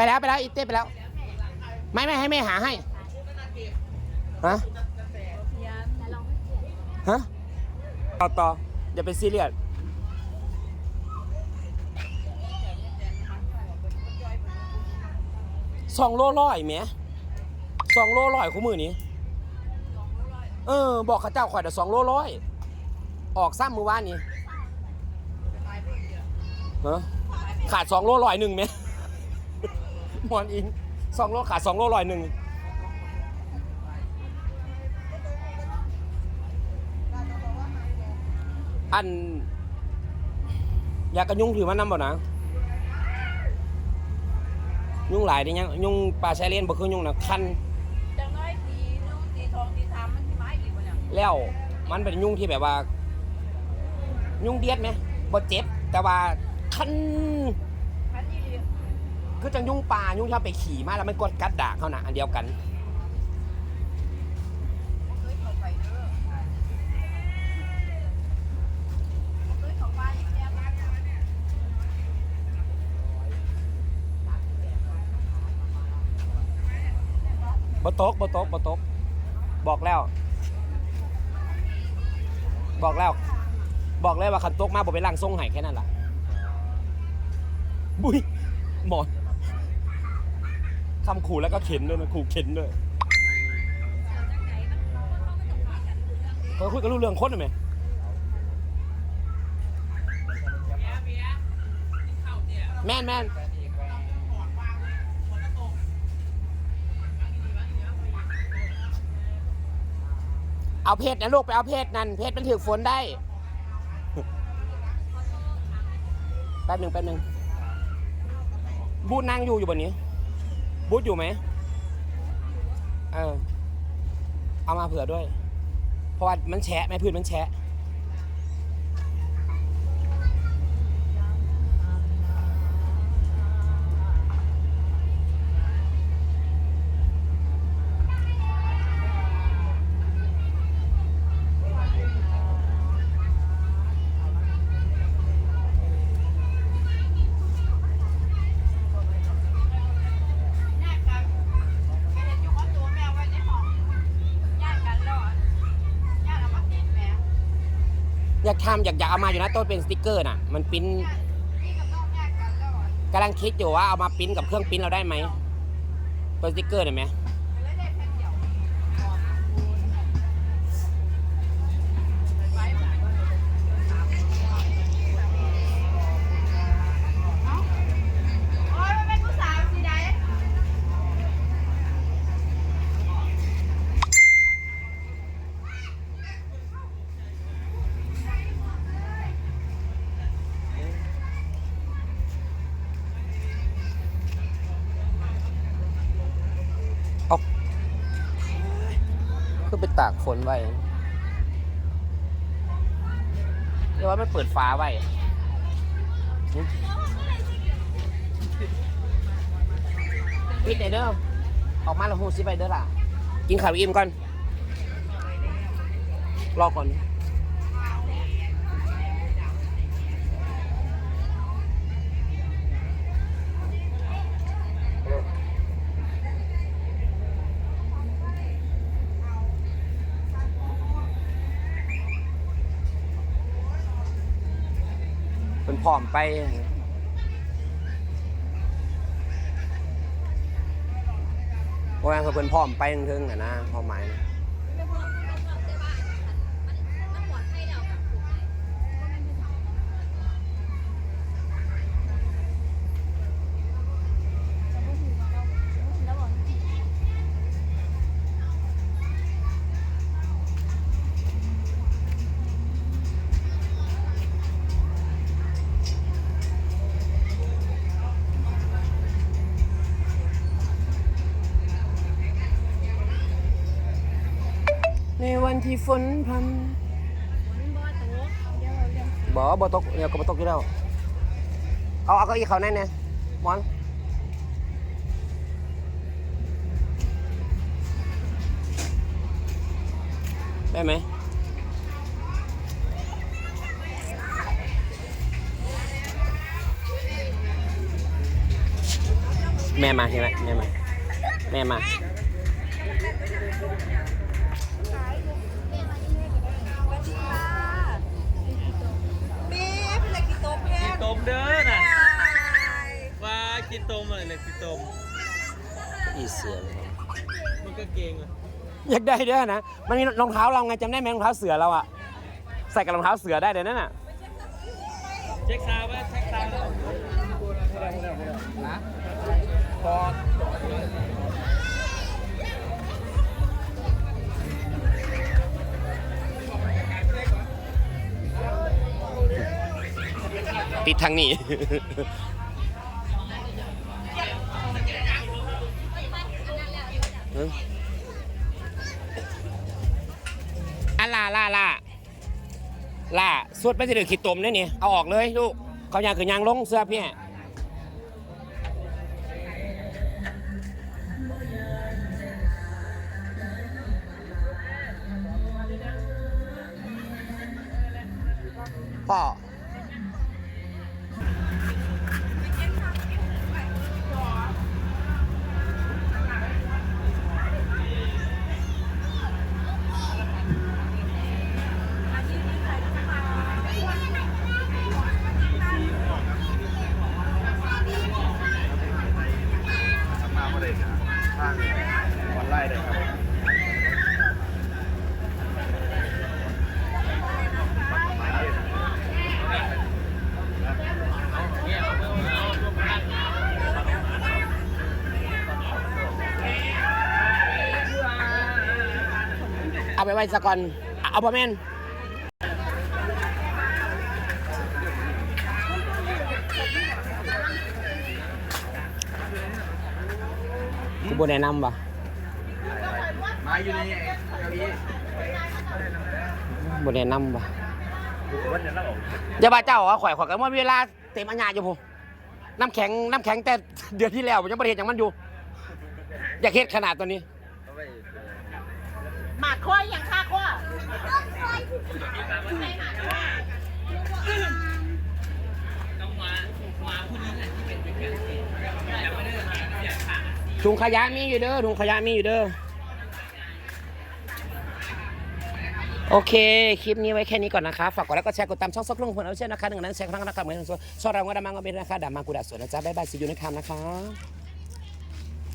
ไปแล้วไปแล้วอีเต้ไปแล้ว ไม่ไม่ให้แม่หาให้ฮะฮะต่อต่ออย่าไปซีเรียสสองโลร้อยเมียสองโลร้อยคู่มือนี้เออ บอกข้าเจ้าข่อยเดี๋ยวสองโลร้อยออกซ้ำมือว่านนี้ฮะขาดสองโลร้อยหนึ่งไหม มอนอิงสองโลขาดสองโลร้อยหนึ่งอัน อยากกระยุ่งถือมันนำบ่นะยุ่งหลายดิยังยุ่งปลาชายเลนบ่คือยุ่งนะคันจังน้อยตีนุ่งตีทองตีทามมันที่ไม้อีกบ่เนี่ยแล้วมันเป็นยุ่งที่แบบว่า ยุ่งเดียดไหมบ่เจ็บ แต่ว่าคัน คือจังยุ่งปลายุ่งที่าไปขี่มาแล้วมันกดกัดด่ากเขานะอันเดียวกันบ้านเนี่ยบ่ตกบตกบตก บอกแล้ว บอกแล้ว บอกเลยว่าคันตกมาบ่ไปล้างทรงให้แค่นั้นล่ะบุ้ยหมอน คำขู่แล้วก็เข็นด้วยนะขู่เข็นด้วยเขาคุยกันรู้เรื่องคนไหมแม่นแม่นเอาเพชรนะลูกไปเอาเพชรนั่นเพชรมันถือฝนได้ แป๊บหนึ่งแป๊บหนึ่งบูธนั่งอยู่อยู่บนนี้ บูธอยู่ไหมเออเอามาเผื่อด้วย เพราะว่ามันแฉะแม่พื้นมันแฉะ ญาติกันแค่เห็นอยู่กับตัวแมวไว้ในห้องญาติกันแล้วอะญาติเอามาติดแหม อยาก ทำอยากอยากเอามาอยู่นะต้นเป็นสติกเกอร์น่ะ มันปริ้นพี่กับน้องญาติกันแล้วอะกำลังคิดอยู่ว่าเอามาปริ้นกับเครื่องปริ้นเราได้ไหมตัวสติกเกอร์เห็นไหม คือไปตากฝนไว้เรียกว่าไม่เปิดฟ้าไว้หึปิดหน่อยเด้อออกมาแล้วหูซิไปเด้อล่ะ กินข้าวอิ่มก่อน รอก่อน เป็น พร้อมไปโอ้ยเขาเป็นพร้อมไปถึงๆน่ะนะความหมายนะ ที่ฝนพรำบ่บ่ตกเนี่ยก็บ่ตกอยู่แล้วเอาเอาเก้าอี้เขาแน่เนี่ยมอนได้ไหมแม่มาใช่ไหมแม่มาแม่มา เด้อน่ะว่ากินต้มอะไรเลยกินต้มอีเสือมันก็เก่งอะอยากได้ด้วยนะ มันมีรองเท้าเราไงจำได้ไหมรองเท้าเสือเราอะใส่กับรองเท้าเสือได้เลยนั่นน่ะ เช็คซาวด์ไว้เช็คซาวด์ไว้ ติดทางนี้ อะล่าล่าล่าล่าสวดไปสิเดือขีดตมเนี่ยนี่ เอาออกเลยลูก เขาอยางคือยางลงเสื้อพี่พ่อ ครับทางวันไล่ได้ครับเอาไปไว้สะก่อน เอาประแมน กูบแนะนำป่ะมาอยู่ในเก้าอี้บแนะนำป่ะวันนี้เราออกอย่าบ้าเจ้าอะข่อยข่อยกันว่าเวลาเต็มอัญญาอยู่ผมน้ำแข็งน้ำแข็งแต่เดือนที่แล้วผมยังประเทศอย่างมันอยู่ อยากเฮ็ดขนาดตัวนี้หมาดข้อยอย่างค่าข้อ ถุงขยะมีอยู่เด้อถุงขยะมีอยู่เด้อโอเค คลิปนี้ไว้แค่นี้ก่อนนะคะ ฝากกดไลค์กดแชร์กดตามช่องซอกลุ่งพลเอาเช่นนะคะหนึ่งนั้นแชร์ครั้งนะครับเหมือนส่วนชอเราก็ดามังก็เป็นนะคะดามังกูดาสวยนะจ๊ะบ๊ายบายสิยูนิครับนะคะ